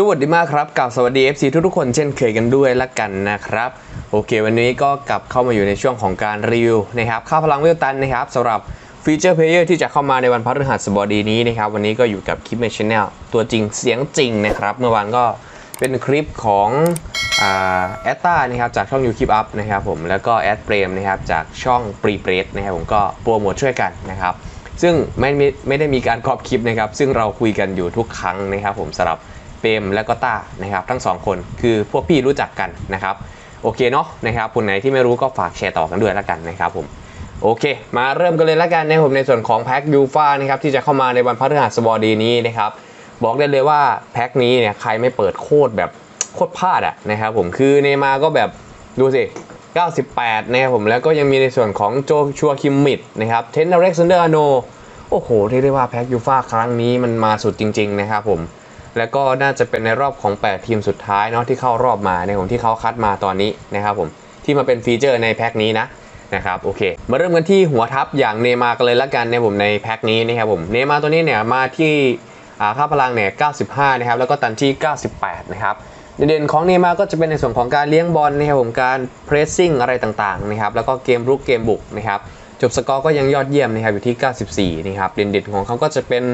สวัสดีมากครับกับสวัสดี FC ทุกๆคนเช่นเคยกันด้วยละกันนะครับโอเค วันนี้ก็กลับเข้ามาอยู่ในช่วงของการรีวิวนะครับค่าพลังเวลตันนะครับสำหรับฟีเจอร์เพลเยอร์ที่จะเข้ามาในวันพฤหัสบดีนี้นะครับวันนี้ก็อยู่กับคลิปเมชแนลตัวจริงเสียงจริงนะครับเมื่อวานก็เป็นคลิปของแอตตานะครับจากช่องยูคลิปอัพนะครับผมแล้วก็แอดเปรมนะครับจากช่องปรีเปรสนะครับผมก็โปรโมทช่วยกันนะครับซึ่งไม่ไม่ไม่ได้มีการกรอบคลิปนะครับซึ่งเราคุยกันอยู่ทุกครั้งนะครับผมสำหรับ เปมและก็ต้านะครับทั้งสองคนคือพวกพี่รู้จักกันนะครับโอเคเนาะนะครับคนไหนที่ไม่รู้ก็ฝากแชร์ต่อกันด้วยแล้วกันนะครับผมโอเค มาเริ่มกันเลยแล้วกันนะผมในส่วนของแพ็กยูฟานะครับที่จะเข้ามาในวันพฤหัสบดีนี้นะครับบอกได้เลยว่าแพ็กนี้เนี่ยใครไม่เปิดโคตรแบบโคตรพลาดอะนะครับผมคือเนมาก็แบบดูสิ 98 นะครับผมแล้วก็ยังมีในส่วนของโจชัวคิมมิดนะครับเทนอเร็กซานเดอร์อโนโอ้โหเรียกได้ว่าแพ็กยูฟาครั้งนี้มันมาสุดจริง ๆ นะครับผม แล้วก็น่าจะเป็นในรอบของ 8 ทีมสุดท้ายเนาะที่เข้ารอบมาในของที่เขาคัดมาตอนนี้นะครับผมที่มาเป็นฟีเจอร์ในแพ็กนี้นะนะครับโอเคมาเริ่มกันที่หัวทัพอย่างเนมากันเลยละกันในผมในแพ็กนี้นะครับผมเนมาตัวนี้เนี่ยมาที่อ่าค่าพลังเนี่ย95 นะครับแล้วก็ตันที่ 98 นะครับเด่นๆของเนมาก็จะเป็นในส่วนของการเลี้ยงบอลนะครับผมการเพรสซิ่งอะไรต่างๆนะครับแล้วก็เกมรุกเกมบุกนะครับจบสกอร์ก็ยังยอดเยี่ยมนะครับอยู่ที่ 94 นะครับเด่นๆของเขาก็จะเป็น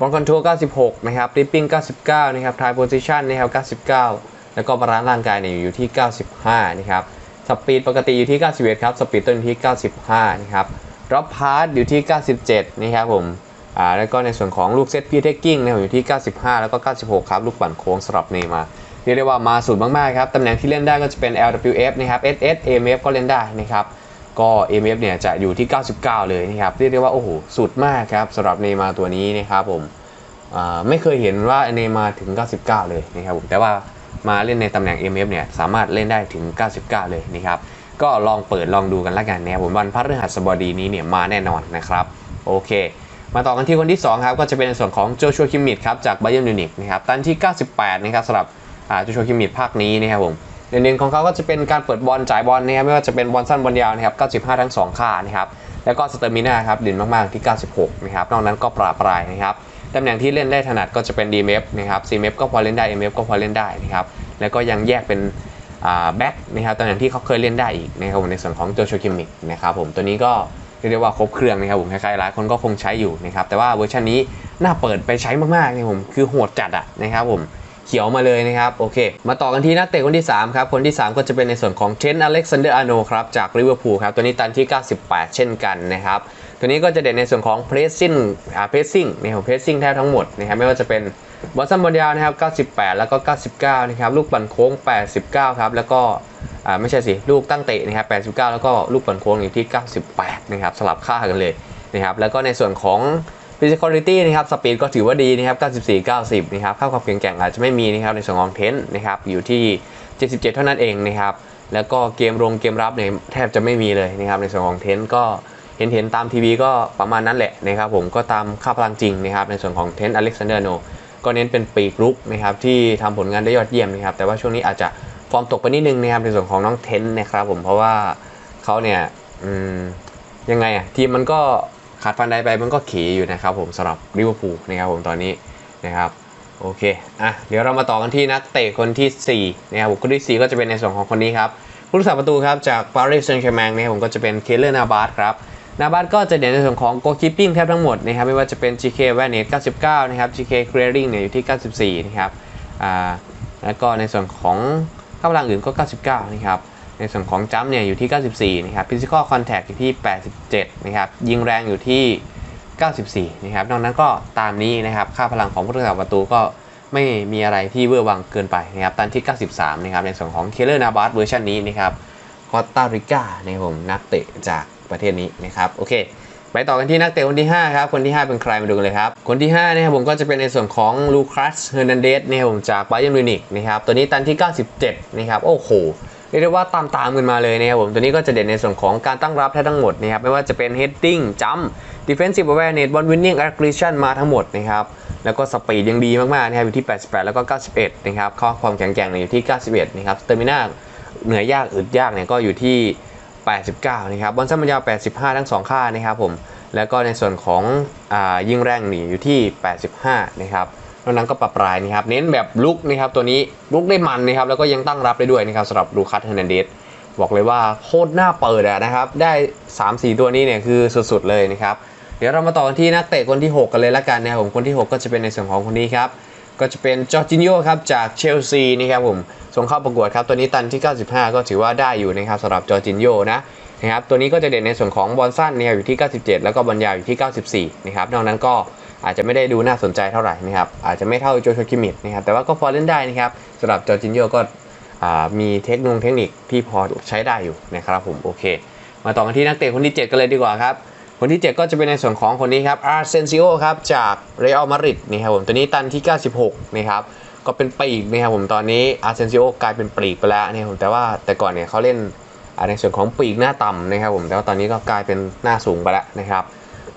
บอลคอนโทรล96 นะครับริปปิ้ง 99 นะครับทายโพซิชันนะครับ 99 แล้วก็บาลานซ์ร่างกายเนี่ยอยู่ที่ 95 นะครับ สปีดปกติอยู่ที่ 91 ครับ สปีดต้นอยู่ที่ 95 นะครับรับพาสอยู่ที่ 97 นะครับผม อ่า แล้วก็ในส่วนของลูกเซตพีเทคกิ้งนะครับอยู่ที่ 95 แล้วก็ 96 ครับ ลูกปั่นโค้งสำหรับเนย์มาเรียกได้ว่ามาสุดมากๆครับ ตำแหน่งที่เล่นได้ก็จะเป็น LWF นะครับ SS AMF ก็เล่นได้นะครับ ก็ MF เนี่ยจะอยู่ที่ 99 เลยนะครับ เรียกได้ว่า โอ้โห สุดมากครับสำหรับเนมาตัวนี้นะครับผมไม่เคยเห็นว่าเนมาถึง 99 เลยนะครับผม แต่ว่ามาเล่นในตำแหน่ง MF เนี่ยสามารถเล่นได้ถึง 99 เลยนะครับ ก็ลองเปิดลองดูกันละกันนะครับผมวันพฤหัสบดีนี้เนี่ยมาแน่นอนนะครับ โอเค มาต่อกันที่คนที่ 2 ครับ ก็จะเป็นในส่วนของโจชัวคิมมิดครับจากไบเ e อร์มิวนิกนะครับตันที่ 98 นะครับสำหรับโจชัวคิมมิดภาคนี้นะครับผม เด่นๆของเขาก็จะเป็นการเปิดบอลจ่ายบอลนะครับไม่ว่าจะเป็นบอลสั้นบอลยาวนะครับ95 ทั้ง 2 ค่านะครับแล้วก็สเตอร์มินาครับเด่นมากๆที่ 96 นะครับนอกนั้นก็ปราปรายนะครับตำแหน่งที่เล่นได้ถนัดก็จะเป็น DMF นะครับ CMF ก็พอเล่นได้ MF ก็พอเล่นได้นะครับแล้วก็ยังแยกเป็นแบ็กนะครับตำแหน่งที่เขาเคยเล่นได้อีกนะครับผมในส่วนของโจชัวคิมมิดนะครับผมตัวนี้ก็เรียกได้ว่าครบเครื่องนะครับผมใครๆหลายคนก็คงใช้อยู่นะครับแต่ว่าเวอร์ชันนี้น่าเปิดไปใช้มากๆนะครับผมคือโหดจัดอะนะครับผม เขียวมาเลยนะครับโอเค มาต่อกันที่นักเตะคนที่3ครับคนที่ 3 ก็จะเป็นในส่วนของเทนอเล็กซานเดอร์อาโนครับจากลิเวอร์พูลครับตัวนี้ตันที่ 98 เช่นกันนะครับตัวนี้ก็จะเด่นในส่วนของเพรสซิ่งอ่าเพรสซิ่งนะครับเพรสซิ่งแทบทั้งหมดนะครับไม่ว่าจะเป็นบอลซันบอลยาวนะครับ 98 แล้วก็ 99 นะครับ ลูกปั่นโค้ง 89 ครับ แล้วก็อ่าไม่ใช่สิ ลูกตั้งเตะนะครับ 89 แล้วก็ลูกปั่นโค้งอยู่ที่ 98 นะครับ สลับค่ากันเลยนะครับ แล้วก็ในส่วนของ physicality นะครับสปีดก็ถือว่าดีนะครับ 94 90 นะครับค่าความแข็งแกร่งอาจจะไม่มีนะครับในส่วนของเทนนะครับ อยู่ที่ 77 เท่านั้นเองนะครับ แล้วก็เกมลงเกมรับเนี่ยแทบจะไม่มีเลยนะครับ ในส่วนของเทนก็เห็นเห็นตามทีวีก็ประมาณนั้นแหละนะครับผมก็ตามค่าพลังจริงนะครับในส่วนของเทนอเล็กซานเดอร์โนก็เน้นเป็นปีกรุกนะครับที่ทำผลงานได้ยอดเยี่ยมนะครับแต่ว่าช่วงนี้อาจจะฟอร์มตกไปนิดนึงนะครับในส่วนของน้องเทนนะครับผมเพราะว่าเขาเนี่ยยังไงอะทีมมันก็ ขาดฟันไดไปมันก็ขี่อยู่นะครับผมสำหรับลิเวอร์พูลนะครับผมตอนนี้นะครับโอเคอะเดี๋ยวเรามาต่อกันที่นักเตะคนที่4นะครับผมคนที่ 4 ก็จะเป็นในส่วนของคนนี้ครับผู้รักษาประตูครับจากปารีสแซงต์แชร์แมงนะครับผมก็จะเป็นเคเลอร์นาบาสครับนาบัตก็จะเด่นในส่วนของ goalkeeping แทบทั้งหมดนะครับไม่ว่าจะเป็น GK v a n e t 99 นะครับ GK clearing เนี่ยอยู่ที่ 94 นะครับอ่าแล้วก็ในส่วนของข้าพลังอื่นก็ 99 นะครับ ในส่วนของจัมเนี่ยอยู่ที่ 94 นะครับ physical contact อยู่ที่ 87 นะครับ ยิงแรงอยู่ที่ 94 นะครับ นอกนั้นก็ตามนี้นะครับ ค่าพลังของผู้รักษาประตูก็ไม่มีอะไรที่เวอร์วังเกินไปนะครับ ตันที่ 93 นะครับ ในส่วนของเคเลอร์นาบัตเวอร์ชันนี้นะครับคอสตาริกานะครับผมนักเตะจากประเทศนี้นะครับ โอเค ไปต่อกันที่นักเตะคนที่ 5 ครับ คนที่ 5 เป็นใครมาดูกันเลยครับ คนที่ 5 นะครับผมก็จะเป็นในส่วนของลูคัส เฮอร์นันเดสนะครับผมจากไบเ e อร์มิวนิกนะครับ ตัวนี้ตันที่ 97 นะครับ โอ้โห รียกได้ว่าตามตามๆกันมาเลยนะครับผมตัวนี้ก็จะเด่นในส่วนของการตั้งรับแทบทั้งหมดนะครับไม่ว่าจะเป็น heading jump defensive awareness ball winning aggression มาทั้งหมดนะครับแล้วก็สปีดยังดีมากๆนะครับอยู่ที่ 88 แล้วก็ 91 นะครับข้อความแข็งแกร่งเนี่ยอยู่ที่ 91 นะครับ stamina เหนื่อยยากอึดยากเนี่ยก็อยู่ที่ 89 นะครับบอลสั้นบอลยาว 85 ทั้ง 2 ค่านะครับผมแล้วก็ในส่วนของอยิงแรงหนีอยู่ที่ 85 นะครับ นอกนั้นก็ปรับปรายนะครับ เน้นแบบลุกนะครับตัวนี้ลุกได้มันนะครับแล้วก็ยังตั้งรับได้ด้วยนะครับสำหรับลูคัสเฮนเดสบอกเลยว่าโคตรน่าเปิดอะนะครับ ได้ 3-4 ตัวนี้เนี่ยคือสุดๆเลยนะครับ เดี๋ยวเรามาต่อกันที่นักเตะคนที่ 6 กันเลยละกันนะครับผมคนที่ 6 ก็จะเป็นในส่วนของคนนี้ครับก็จะเป็นจอร์จินโยครับจากเชลซีนะครับผมส่งเข้าประกวดครับตัวนี้ตันที่ 95 ก็ถือว่าได้อยู่นะครับสำหรับจอร์จินโยนะนะครับตัวนี้ก็จะเด่นในส่วนของบอลสั้นนะครับอยู่ที่ 97 แล้วก็บอลยาวอยู่ที่ 94 นะครับนอกนั้นก็ อาจจะไม่ได้ดูน่าสนใจเท่าไหร่นะครับอาจจะไม่เท่าโจชัวคิมิดนะครับแต่ว่าก็พอเล่นได้นะครับสำหรับจอร์จินโยก็มีเทคโนเทคนิคที่พอใช้ได้อยู่นะครับผมโอเค มาต่อกันที่นักเตะคนที่ 7 กันเลยดีกว่าครับคนที่ 7 ก็จะเป็นในส่วนของคนนี้ครับอาร์เซนซิโอครับจากเรอัลมาดริดนี่ครับผมตัวนี้ตันที่ 96 นะครับก็เป็นปีกนะครับผมตอนนี้อาร์เซนซิโอกลายเป็นปีกไปแล้วนะครับผมแต่ว่าแต่ก่อนเนี่ยเขาเล่นในส่วนของปีกหน้าต่ำนะครับผมแต่ว่าตอนนี้ก็กลายเป็นหน้าสูงไปแล้วนะครับ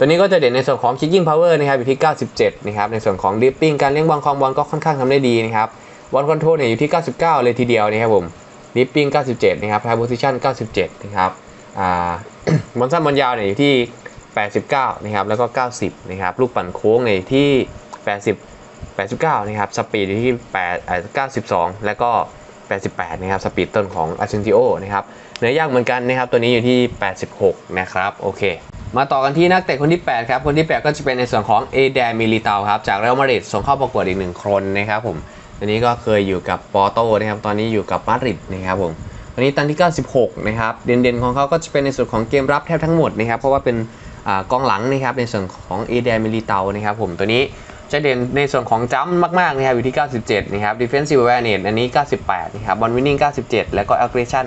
ตัวนี้ก็จะเด่นในส่วนของ kicking power นะครับอยู่ที่ 97 นะครับ ในส่วนของ dipping การเลี้ยงบอลคลองบอลก็ค่อนข้างทำได้ดีนะครับบอลคอนโทรลเนี่ยอยู่ที่ 99 เลยทีเดียวนะครับผม dipping 97 นะครับ high position 97 นะครับอ่าบอลสั้นบอลยาวเนี่ยอยู่ที่ 89 นะครับ แล้วก็ 90 นะครับ ลูกปั่นโค้งเนี่ยอยู่ที่ 80 89 นะครับ สปีดอยู่ที่8อ่า92 แล้วก็ 88 นะครับ สปีดต้นของ a s e n s i o นะครับ เนื้อยากเหมือนกันนะครับ ตัวนี้อยู่ที่ 86 นะครับ โอเค มาต่อกันที่นักเตะคนที่ 8 ครับ คนที่ 8 ก็จะเป็นในส่วนของเอเดมิลิตาครับ จากเรอัลมาดริดส่งเข้าประกวดอีกหนึ่งคนนะครับผมตัวนี้ก็เคยอยู่กับปอร์โตนะครับ ตอนนี้อยู่กับมาดริดนะครับผมตัวนี้ตันที่ 96 นะครับ เด่นๆของเขาก็จะเป็นในส่วนของเกมรับแทบทั้งหมดนะครับ เพราะว่าเป็นอกองหลังนะครับ ในส่วนของเอเดมิลิตานะครับผม ตัวนี้จะเด่นในส่วนของจัมป์มากๆนะครับอยู่ที่ 97 นะครับ defensive awareness อันนี้ 98 นะครับ ball winning 97 แล้วก็ aggression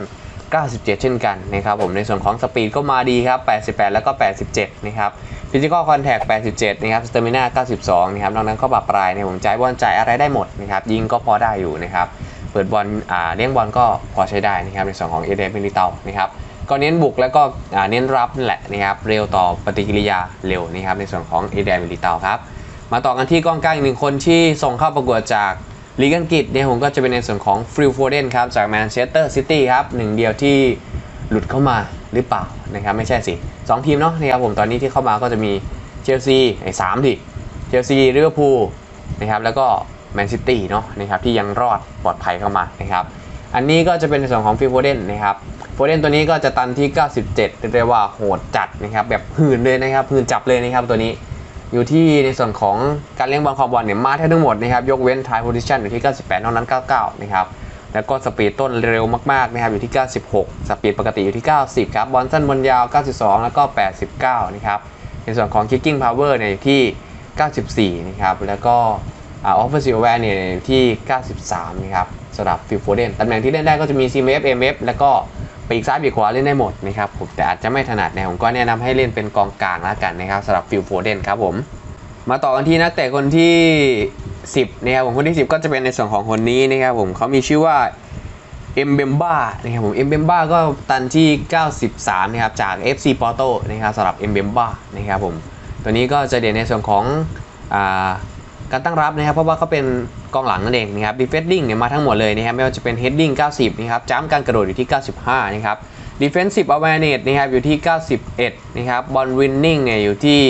97 เช่นกันนะครับผมในส่วนของสปีดก็มาดีครับ 88 แล้วก็ 87 นะครับ physical contact 87 นะครับ stamina 92 นะครับนอกนั้นก็ปรับปลายในผมจ่ายบอลจ่ายอะไรได้หมดนะครับยิงก็พอได้อยู่นะครับเปิดบอลอ่าเลี้ยงบอลก็พอใช้ได้นะครับในส่วนของเอเดนมิลิเตานะครับก็เน้นบุกแล้วก็อ่าเน้นรับนั่นแหละนะครับเร็วต่อปฏิกิริยาเร็วนะครับในส่วนของเอเดนมิลิเตาครับมาต่อกันที่กองกลางอีกหนึ่งคนที่ส่งเข้าประกวดจาก ลีกอังกฤษเนี่ยผมก็จะเป็นในส่วนของฟริลโฟเดนครับจากแมนเชสเตอร์ซิตี้ครับหนึ่งเดียวที่หลุดเข้ามาหรือเปล่านะครับไม่ใช่สิสองทีมเนาะนะครับผมตอนนี้ที่เข้ามาก็จะมีเชลซีไอ้สามดิเชลซีลิเวอร์พูลนะครับแล้วก็แมนซิตี้เนาะนะครับที่ยังรอดปลอดภัยเข้ามานะครับอันนี้ก็จะเป็นในส่วนของฟิลโฟเดนนะครับโฟเดนตัวนี้ก็จะตันที่ 97เรียกได้ว่าโหดจัดนะครับแบบหื่นเลยนะครับหื่นจับเลยนะครับตัวนี้ อยู่ที่ในส่วนของการเลี้ยงบอลคอมบอลเนี่ยมาแทบทั้งหมดนะครับยกเว้นทายโพซิชันอยู่ที่ 98นอกนั้น 99 นะครับแล้วก็สปีดต้นเร็วมากๆนะครับอยู่ที่ 96 สปีดปกติอยู่ที่ 90 ครับบอลสั้นบอลยาว 92 แล้วก็ 89 นะครับในส่วนของ kicking power เนี่ยอยู่ที่ 94 นะครับแล้วก็อ่า offensive aware เนี่ยอยู่ที่ 93 นะครับสำหรับฟิลโฟเดนตำแหน่งที่เล่นได้ก็จะมี CMF MF แล้วก็ ปีกซ้ายปีกขวาเล่นได้หมดนะครับผมแต่อาจจะไม่ถนัดนี่ยผมก็แนะนำให้เล่นเป็นกองกลางแล้วกันนะครับสำหรับฟิลโฟเดนครับผมมาต่อกันที่นักเตะคนที่ 10นะครับผมคนที่ 10 ก็จะเป็นในส่วนของคนนี้นะครับผมเขามีชื่อว่าเอ็มเบมบ้านะครับผมเอ็มเบมบ้าก็ตันที่ 93นะครับจาก FC Porto นะครับสำหรับเอ็มเบมบ้านะครับผมตัวนี้ก็จะเด่นในส่วนของอา การตั้งรับนะครับเพราะว่าเขาเป็นกองหลังนั่นเองนะครับดีเฟนดิ้งเนี่ยมาทั้งหมดเลยนะครับไม่ว่าจะเป็นเฮดดิ้ง90นะครับจ้ำการกระโดดอยู่ที่ 95นะครับ Defensive Awareness นะครับอยู่ที่ 91นะครับบอลวินนิ่งเนี่ยอยู่ที่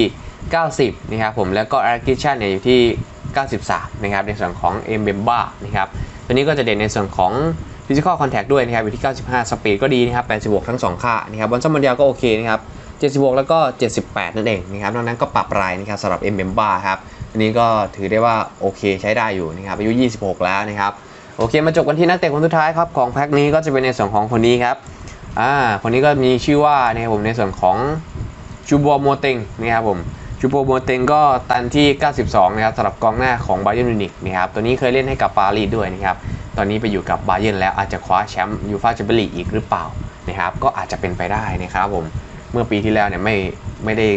90นะครับผมแล้วก็ Acquisition เนี่ยอยู่ที่ 93นะครับในส่วนของ m b e m b a นะครับตัวนี้ก็จะเด่นในส่วนของ Physical Contact ด้วยนะครับอยู่ที่ 95 สปีดก็ดีนะครับ86 ทั้ง 2 ค่านะครับบอลซัมบอลยาวก็โอเคนะครับ76 แล้วก็ 78 นั่นเองนะครับนอกนั้นก็ปรับรายนะครับสำหรับ m b e m b a ครับ อันนี้ก็ถือได้ว่าโอเคใช้ได้อยู่นะครับอายุ 26 แล้วนะครับโอเคมาจบกันที่นักเตะคนสุดท้ายครับของแพ็คนี้ก็จะเป็นในส่วนของคนนี้ครับอ่าคนนี้ก็มีชื่อว่านะครับผมในส่วนของจูบัวโมเต็งนะครับผมจูบัวโมเต็งก็ตันที่ 92 นะครับสำหรับกองหน้าของบาเยิร์นมิวนิกนะครับ ตัวนี้เคยเล่นให้กับปารีสด้วยนะครับ ตอนนี้ไปอยู่กับบาเยิร์นแล้วอาจจะคว้าแชมป์ยูฟ่าแชมเปี้ยนลีกอีกหรือเปล่านะครับ ก็อาจจะเป็นไปได้นะครับผม เมื่อปีที่แล้วเนี่ยไม่ไม่ได้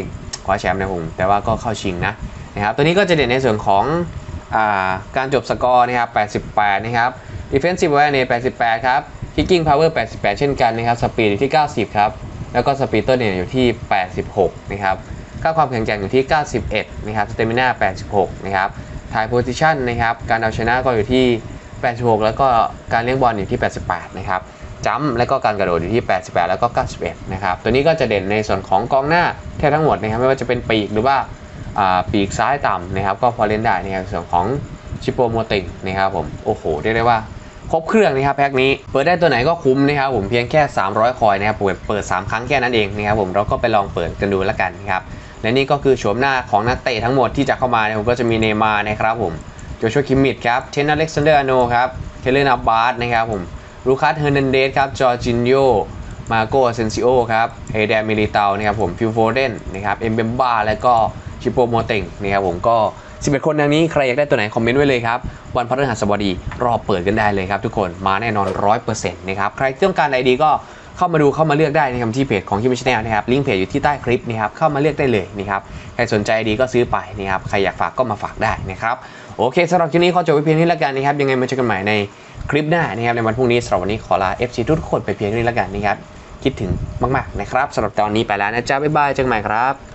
คว้าแชมป์นะผม แต่ว่าก็เข้าชิงนะ นะครับตัวนี้ก็จะเด่นในส่วนของอาการจบสกอร์นะครับ 88 นะครับ defensive awareness 88 ครับ kicking power 88 เช่นกันนะครับสปีดอยู่ที่ 90 ครับ แล้วก็สปีดต้นเนี่ยอยู่ที่ 86 นะครับค่าความแข็งแกร่งอยู่ที่ 91 นะครับสเตมิน่า86 นะครับทายโพซิชันนะครับ การเอาชนะก็อยู่ที่ 86 แล้วก็การเลี้ยงบอลอยู่ที่ 88 นะครับจัมและก็การกระโดดอยู่ที่ 88 แล้วก็ 91 นะครับ ตัวนี้ก็จะเด่นในส่วนของกองหน้าแทบทั้งหมดนะครับ ไม่ว่าจะเป็นปีกหรือว่า ปีกซ้ายต่ำนะครับก็พอเล่นได้นะครับส่วนของชิปโปโมติงนะครับผมโอ้โหเรียกได้ว่าครบเครื่องนะครับแพ็คนี้เปิดได้ตัวไหนก็คุ้มนะครับผมเพียงแค่ 300 คอยนะครับเปิดเปิด 3 ครั้งแค่นั้นเองนะครับผมเราก็ไปลองเปิดกันดูแล้วกันนะครับและนี่ก็คือโฉมหน้าของนักเตะทั้งหมดที่จะเข้ามาเนี่ยผมก็จะมีเนย์มานะครับผมโจชัวคิมมิดครับเทนอเล็กซานเดอร์อโนครับเทเลนาบาร์สนะครับผมลูคัสเฮอร์นันเดสครับจอร์จินโยมาโกเซนซิโอครับเฮเดมิลิตานะครับผมฟิวโฟเดนนะครับเอ็มเบมบาแล้วก็ ชิปโปโมเต็งนะครับผมก็11คนดังนี้ใครอยากได้ตัวไหนคอมเมนต์ไว้เลยครับ วันพฤหัสบดีรอเปิดกันได้เลยครับทุกคนมาแน่นอน100%นะครับใครต้องการไอดีก็เข้ามาดูเข้ามาเลือกได้นะครับที่เพจของคิมชแนลนะครับลิงก์เพจอยู่ที่ใต้คลิปนะครับเข้ามาเลือกได้เลยนะครับใครสนใจไอดีก็ซื้อไปนะครับใครอยากฝากก็มาฝากได้นะครับโอเคสำหรับคลิปนี้ขอจบไว้เพียงเท่านี้แล้วกันนะครับยังไงมาเจอกันใหม่ในคลิปหน้านะครับในวันพรุ่งนี้สำหรับวันนี้ขอลา FC ทุกคนไปเพียงเท่านี้แล้วกันนะครับคิดถึงมากๆนะครับสำหรับตอนนี้ไปแล้วนะจ๊ะบ๊ายบายเจอกันใหม่ครับ